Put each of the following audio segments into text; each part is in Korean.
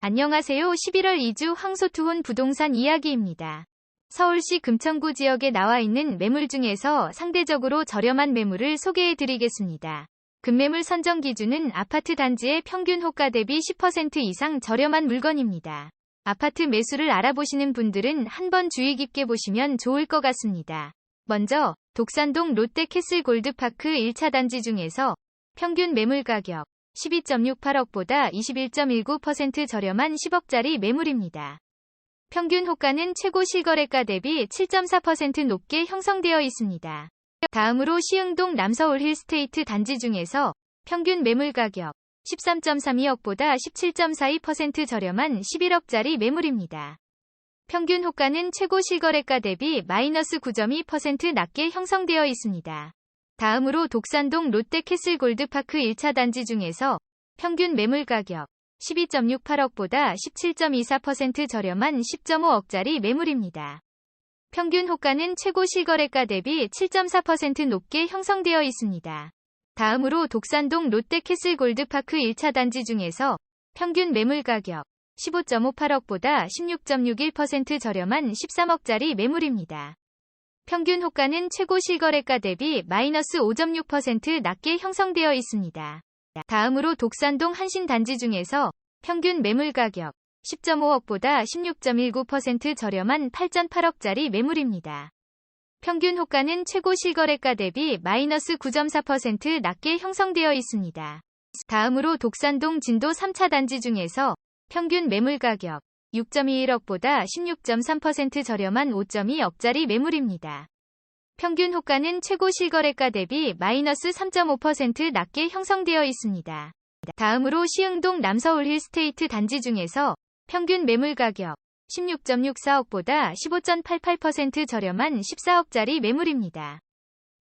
안녕하세요. 11월 2주 황소투혼 부동산 이야기입니다. 서울시 금천구 지역에 나와 있는 매물 중에서 상대적으로 저렴한 매물을 소개해 드리겠습니다. 급매물 선정 기준은 아파트 단지의 평균 호가 대비 10% 이상 저렴한 물건입니다. 아파트 매수를 알아보시는 분들은 한번 주의 깊게 보시면 좋을 것 같습니다. 먼저 독산동 롯데캐슬 골드파크 1차 단지 중에서 평균 매물 가격 12.68억보다 21.19% 저렴한 10억짜리 매물입니다. 평균 호가는 최고 실거래가 대비 7.4% 높게 형성되어 있습니다. 다음으로 시흥동 남서울 힐스테이트 단지 중에서 평균 매물 가격 13.32억보다 17.42% 저렴한 11억짜리 매물입니다. 평균 호가는 최고 실거래가 대비 마이너스 9.2% 낮게 형성되어 있습니다. 다음으로 독산동 롯데캐슬 골드파크 1차 단지 중에서 평균 매물 가격 12.68억보다 17.24% 저렴한 10.5억짜리 매물입니다. 평균 호가는 최고 실거래가 대비 7.4% 높게 형성되어 있습니다. 다음으로 독산동 롯데캐슬 골드파크 1차 단지 중에서 평균 매물 가격 15.58억보다 16.61% 저렴한 13억짜리 매물입니다. 평균 호가는 최고 실거래가 대비 마이너스 5.6% 낮게 형성되어 있습니다. 다음으로 독산동 한신 단지 중에서 평균 매물 가격 10.5억보다 16.19% 저렴한 8.8억짜리 매물입니다. 평균 호가는 최고 실거래가 대비 마이너스 9.4% 낮게 형성되어 있습니다. 다음으로 독산동 진도 3차 단지 중에서 평균 매물 가격 6.21억보다 16.3% 저렴한 5.2억짜리 매물입니다. 평균 호가는 최고 실거래가 대비 마이너스 3.5% 낮게 형성되어 있습니다. 다음으로 시흥동 남서울 힐스테이트 단지 중에서 평균 매물 가격 16.64억보다 15.88% 저렴한 14억짜리 매물입니다.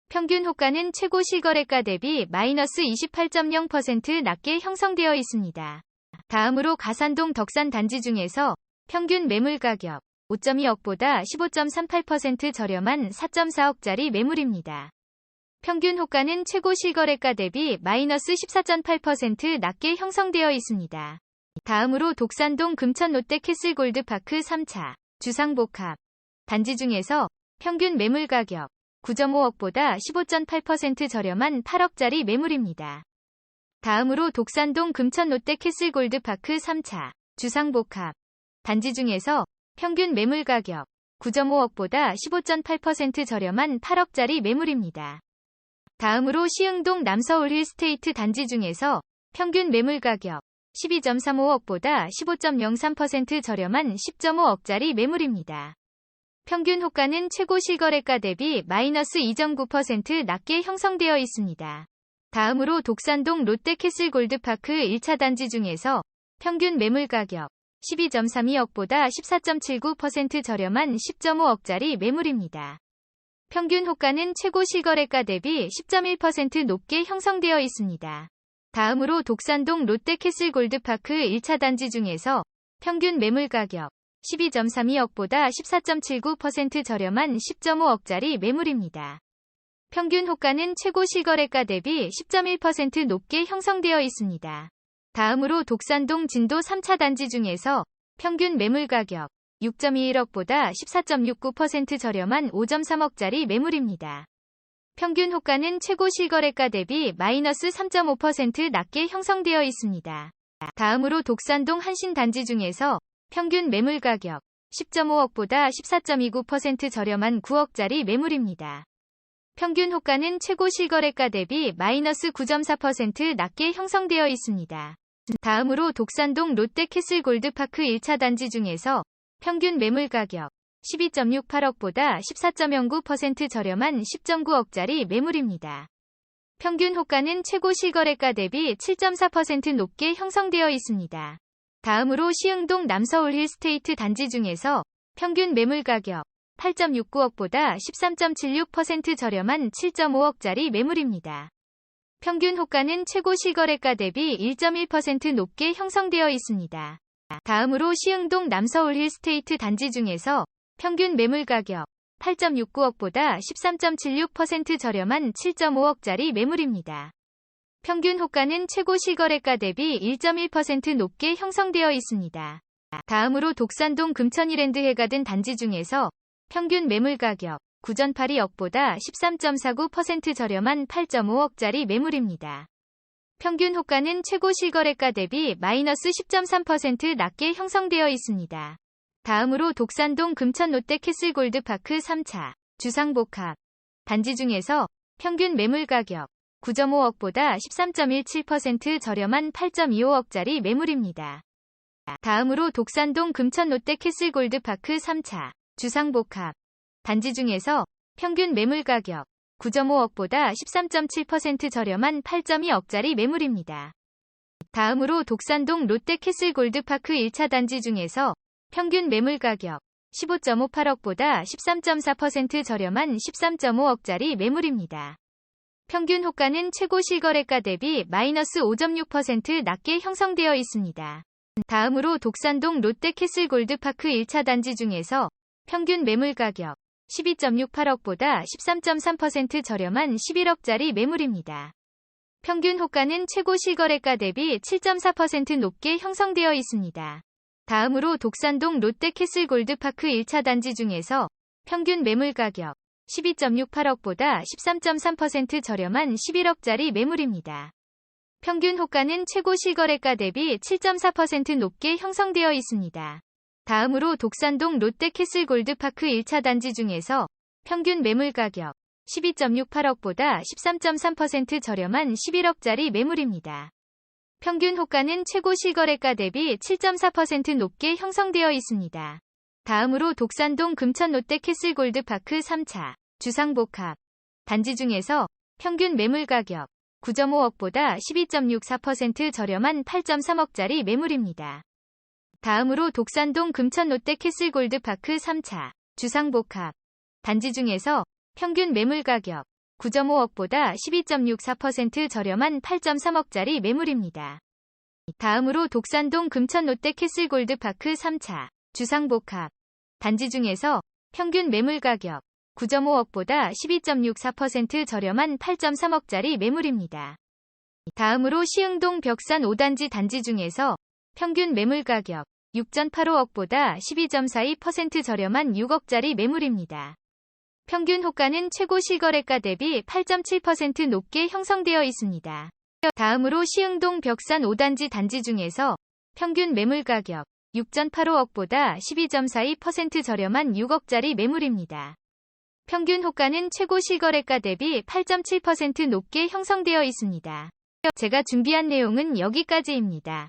평균 호가는 최고 실거래가 대비 마이너스 28.0% 낮게 형성되어 있습니다. 다음으로 가산동 덕산 단지 중에서 평균 매물 가격 5.2억보다 15.38% 저렴한 4.4억짜리 매물입니다. 평균 호가는 최고 실거래가 대비 마이너스 14.8% 낮게 형성되어 있습니다. 다음으로 독산동 금천 롯데 캐슬 골드파크 3차 주상복합 단지 중에서 평균 매물 가격 9.5억보다 15.8% 저렴한 8억짜리 매물입니다. 다음으로 독산동 금천 롯데 캐슬 골드파크 3차 주상복합 단지 중에서 평균 매물 가격 9.5억보다 15.8% 저렴한 8억짜리 매물입니다. 다음으로 시흥동 남서울 힐스테이트 단지 중에서 평균 매물 가격 12.35억보다 15.03% 저렴한 10.5억짜리 매물입니다. 평균 호가는 최고 실거래가 대비 마이너스 2.9% 낮게 형성되어 있습니다. 다음으로 독산동 롯데캐슬 골드파크 1차 단지 중에서 평균 매물 가격 12.32억보다 14.79% 저렴한 10.5억짜리 매물입니다. 평균 호가는 최고 실거래가 대비 10.1% 높게 형성되어 있습니다. 다음으로 독산동 롯데캐슬 골드파크 1차 단지 중에서 평균 매물 가격 12.32억보다 14.79% 저렴한 10.5억짜리 매물입니다. 평균 호가는 최고 실거래가 대비 10.1% 높게 형성되어 있습니다. 다음으로 독산동 진도 3차 단지 중에서 평균 매물 가격 6.21억보다 14.69% 저렴한 5.3억짜리 매물입니다. 평균 호가는 최고 실거래가 대비 마이너스 3.5% 낮게 형성되어 있습니다. 다음으로 독산동 한신 단지 중에서 평균 매물 가격 10.5억보다 14.29% 저렴한 9억짜리 매물입니다. 평균 호가는 최고 실거래가 대비 마이너스 9.4% 낮게 형성되어 있습니다. 다음으로 독산동 롯데캐슬 골드파크 1차 단지 중에서 평균 매물 가격 12.68억보다 14.09% 저렴한 10.9억짜리 매물입니다. 평균 호가는 최고 실거래가 대비 7.4% 높게 형성되어 있습니다. 다음으로 시흥동 남서울 힐스테이트 단지 중에서 평균 매물 가격 8.69억보다 13.76% 저렴한 7.5억짜리 매물입니다. 평균 호가는 최고 실거래가 대비 1.1% 높게 형성되어 있습니다. 다음으로 시흥동 남서울 힐스테이트 단지 중에서 평균 매물 가격 8.69억보다 13.76% 저렴한 7.5억짜리 매물입니다. 평균 호가는 최고 실거래가 대비 1.1% 높게 형성되어 있습니다. 다음으로 독산동 금천이랜드 해가든 단지 중에서 평균 매물 가격 9.82억보다 13.49% 저렴한 8.5억짜리 매물입니다. 평균 호가는 최고 실거래가 대비 마이너스 10.3% 낮게 형성되어 있습니다. 다음으로 독산동 금천 롯데 캐슬 골드파크 3차 주상복합 단지 중에서 평균 매물 가격 9.5억보다 13.17% 저렴한 8.25억짜리 매물입니다. 다음으로 독산동 금천 롯데 캐슬 골드파크 3차 주상복합 단지 중에서 평균 매물 가격 9.5억보다 13.7% 저렴한 8.2억짜리 매물입니다. 다음으로 독산동 롯데 캐슬 골드파크 1차 단지 중에서 평균 매물 가격 15.58억보다 13.4% 저렴한 13.5억짜리 매물입니다. 평균 호가는 최고 실거래가 대비 마이너스 5.6% 낮게 형성되어 있습니다. 다음으로 독산동 롯데 캐슬 골드파크 1차 단지 중에서 평균 매물 가격 12.68억보다 13.3% 저렴한 11억짜리 매물입니다. 평균 호가는 최고 실거래가 대비 7.4% 높게 형성되어 있습니다. 다음으로 독산동 롯데 캐슬 골드파크 1차 단지 중에서 평균 매물 가격 12.68억보다 13.3% 저렴한 11억짜리 매물입니다. 평균 호가는 최고 실거래가 대비 7.4% 높게 형성되어 있습니다. 다음으로 독산동 롯데 캐슬 골드파크 1차 단지 중에서 평균 매물 가격 12.68억보다 13.3% 저렴한 11억짜리 매물입니다. 평균 호가는 최고 실거래가 대비 7.4% 높게 형성되어 있습니다. 다음으로 독산동 금천 롯데 캐슬 골드파크 3차 주상복합 단지 중에서 평균 매물 가격 9.5억보다 12.64% 저렴한 8.3억짜리 매물입니다. 다음으로 독산동 금천 롯데 캐슬 골드파크 3차 주상복합 단지 중에서 평균 매물 가격 9.5억보다 12.64% 저렴한 8.3억짜리 매물입니다. 다음으로 독산동 금천 롯데 캐슬 골드파크 3차 주상복합 단지 중에서 평균 매물 가격 9.5억보다 12.64% 저렴한 8.3억짜리 매물입니다. 다음으로 시흥동 벽산 5단지 단지 중에서 평균 매물 가격 6.85억보다 12.42% 저렴한 6억짜리 매물입니다. 평균 호가는 최고 실거래가 대비 8.7% 높게 형성되어 있습니다. 다음으로 시흥동 벽산 5단지 단지 중에서 평균 매물 가격 6.85억보다 12.42% 저렴한 6억짜리 매물입니다. 평균 호가는 최고 실거래가 대비 8.7% 높게 형성되어 있습니다. 제가 준비한 내용은 여기까지입니다.